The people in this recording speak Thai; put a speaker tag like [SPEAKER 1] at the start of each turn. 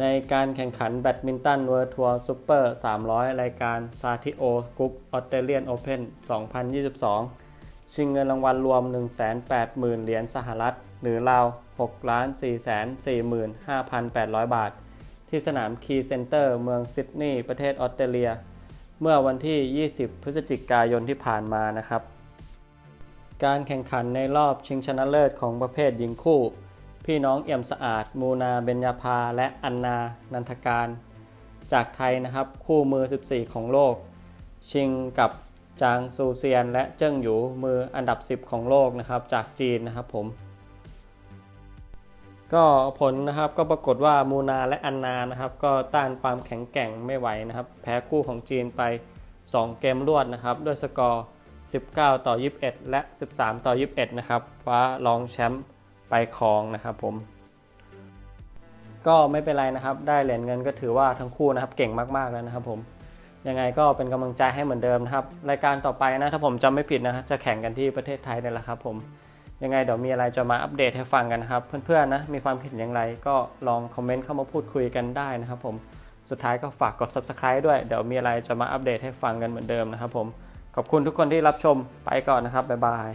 [SPEAKER 1] ในการแข่งขันแบดมินตันเวิร์ทัวร์ซูเปอร์ 300 รายการซาทิโอกรุ๊ปออสเตรเลียนโอเพน2022 ชิงเงินรางวัลรวม 180,000 เหรียญสหรัฐ หรือราว 6 445,800 บาท ที่สนามคีเซ็นเตอร์เมืองซิดนีย์ประเทศออสเตรเลีย เมื่อวันที่ 20 พฤศจิกายนที่ผ่านมานะครับ การแข่งขันในรอบชิงชนะเลิศของประเภทหญิงคู่ พี่น้องเอี่ยมสะอาด มูนาเบญญาภา และอันนา นันทการ จากไทยนะครับ คู่มือ 14 ของโลก ชิงกับจางซูเซียน และเจิ้งหยูมืออันดับ 10 ของโลกนะครับ จากจีนนะครับผม ก็ผลนะครับก็ปรากฏว่ามูนาและอันนานะครับ ก็ต้านความแข็งแกร่งไม่ไหวนะครับ แพ้คู่ของจีนไป 2 เกมรวดนะครับ ด้วยสกอร์ 19 ต่อ 21 และ 13 ต่อ 21 นะครับคว้ารองแชมป์ ไปครองนะครับผม ก็ไม่เป็นไรนะครับ ได้เหรียญเงินก็ถือว่าทั้งคู่นะครับเก่งมากๆแล้วนะครับผมยังไงก็เป็นกำลังใจให้เหมือนเดิมนะครับ รายการต่อไปนะถ้าผมจำไม่ผิดนะครับจะแข่งกันที่ประเทศไทยนี่แหละครับผมยังไงเดี๋ยวมีอะไรจะมาอัปเดตให้ฟังกันนะครับ เพื่อนๆนะมีความคิดอย่างไรก็ลองคอมเมนต์เข้ามาพูดคุยกันได้นะครับผมสุดท้ายก็ฝากกด subscribe ด้วย เดี๋ยวมีอะไรจะมาอัปเดตให้ฟังกันเหมือนเดิมนะครับผมขอบคุณทุกคนที่รับชมไปก่อนนะครับบ๊ายบาย